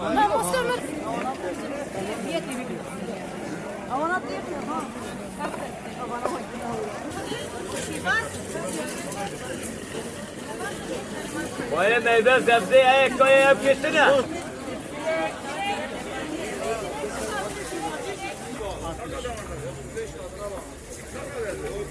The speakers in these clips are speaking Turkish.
Bunlar mısırlı. Diyet gibi. Havanat da yapıyor. Ha. Vay meyve sebze ya, koya yap geçsene.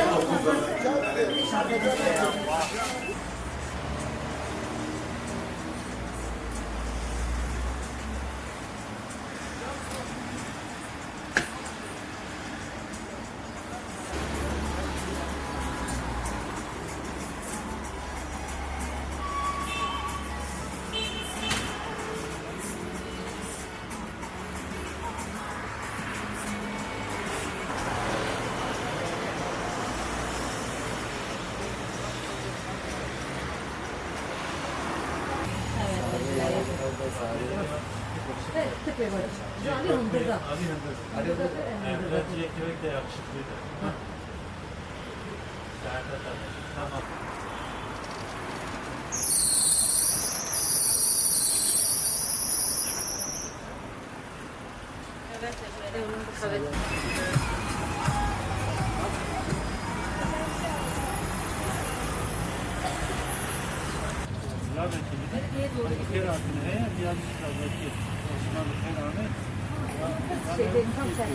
Altyazı M.K. पे बच्चे जो अभी हम देगा अभी हम देगा अरे वो एवरेज ये क्यों एक yakışıklıydı. Nerede tabii. Tamam. Evet, evet. Evet. Gaziantep'in Her harfine